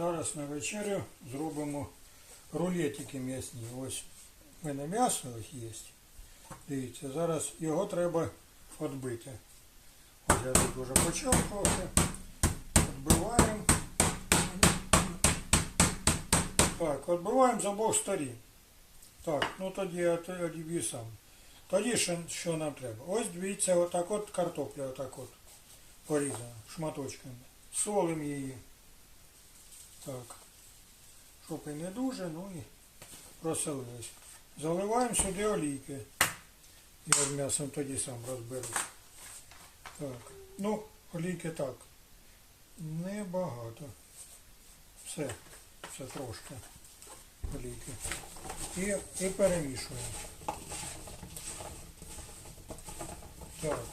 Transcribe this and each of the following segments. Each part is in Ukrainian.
Зараз на вечерю зробимо рулетики м'ясні. Ось в мене м'ясо є. Дивіться, зараз його треба відбити. Ось я тут вже почав трохи. Відбиваємо. Так, відбиваємо з обох сторін. Так, ну тоді я тоді сам. Тоді що, нам треба? Ось дивіться, отак от картопля отак от порізана шматочками. Солимо її. Так. Щоб і не дуже, ну і просолились. Заливаємо сюди олійки. Я з м'ясом тоді сам розберусь. Так. Ну, олійки так. Небагато. Все. Все трошки. Олійки. І, і перемішуємо. Так.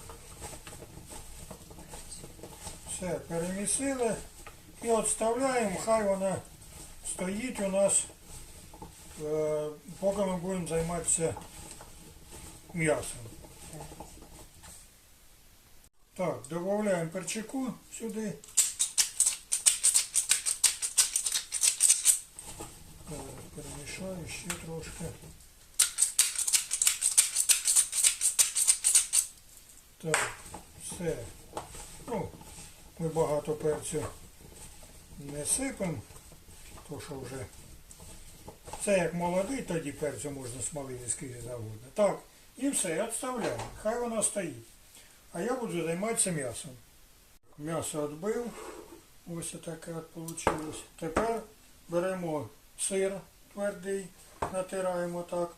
Все, перемісили. І відставляємо, хай вона стоїть у нас, е, поки ми будемо займатися м'ясом. Так, додаємо перчику сюди. Перемішаю ще трошки. Так, все. Ну, ми багато перцю не сипемо, то що вже. Це як молодий, тоді перцю можна смалити скільки завгодно. Так, і все, відставляємо. Хай воно стоїть. А я буду займатися м'ясом. М'ясо відбив. Ось таке от вийшло. Тепер беремо сир твердий, натираємо так.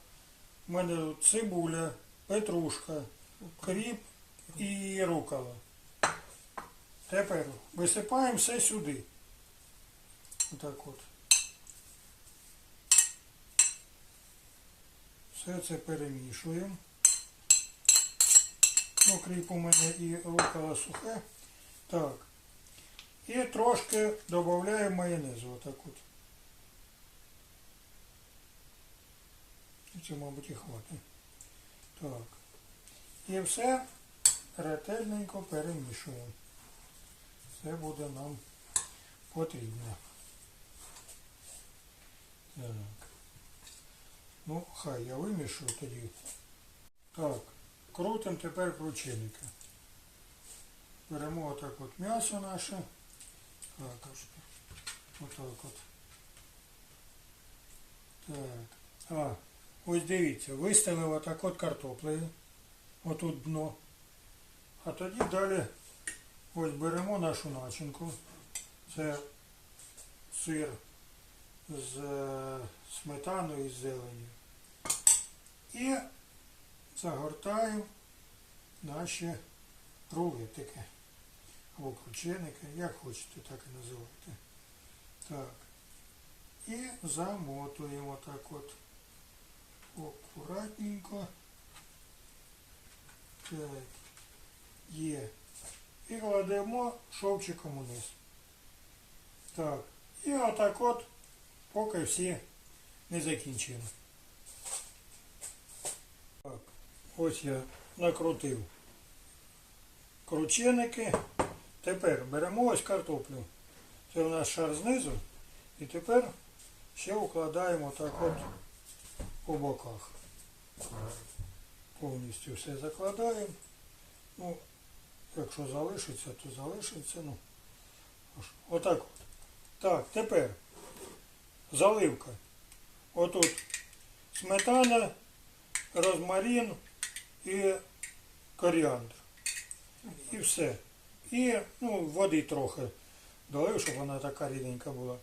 У мене тут цибуля, петрушка, кріп і рукола. Тепер висипаємо все сюди. Отак от. Все це перемішуємо. Ну, кріп у мене і рукола сухе. Так. І трошки додаємо майонезу. Отак от. Це, мабуть, і хватить. Так. І все ретельненько перемішуємо. Це буде нам потрібно. Так. Ну, хай я вимішу тоді. Так, крутимо тепер крученики. Беремо отак от м'ясо наше. Так, отак от. Так. А, ось дивіться, виставив отак от картоплею. Отут дно. А тоді далі ось беремо нашу начинку. Це сир з е, сметаною і зеленю. І загортаємо наші рулетики. Або крученики, як хочете, так і називайте. Так. І замотуємо так от акуратненько. Так. Є. І кладемо шовчиком униз. Так. І отак от, поки всі не закінчили. Так. Ось я накрутив крученики. Тепер беремо ось картоплю. Це у нас шар знизу. І тепер ще укладаємо так от по боках. Повністю все закладаємо. Ну, якщо залишиться, то залишиться. Ну, отак от. Так, тепер заливка. Отут сметана, розмарин і коріандр. І все. І ну, води трохи долив, щоб вона така рідненька була.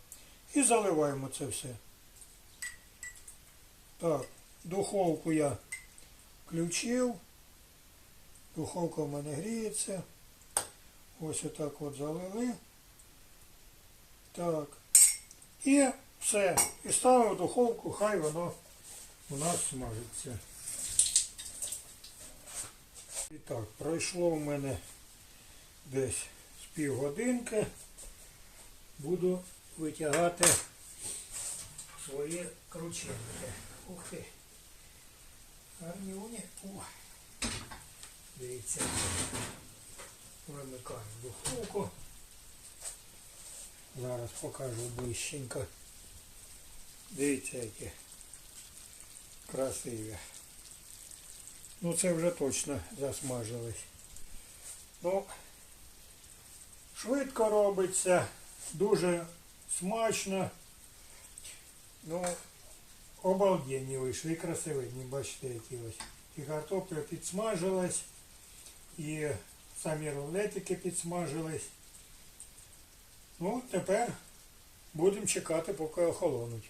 І заливаємо це все. Так, духовку я включив. Духовка в мене гріється. Ось отак от залили. Так. І все. І ставимо в духовку, хай воно у нас смажиться. І так, пройшло в мене десь з півгодинки. Буду витягати свої крученики. Ух ти. Гарнюні. О. Дивіться. Вимикаємо духовку. Зараз покажу ближченько. Дивіться, які красиві. Ну це вже точно засмажилось. Ну, швидко робиться, дуже смачно. Ну, обалденні вийшли, і красивенні, бачите, які ось. І картопля підсмажилась, і самі рулетики підсмажились. Ну, тепер будемо чекати, поки охолонуть.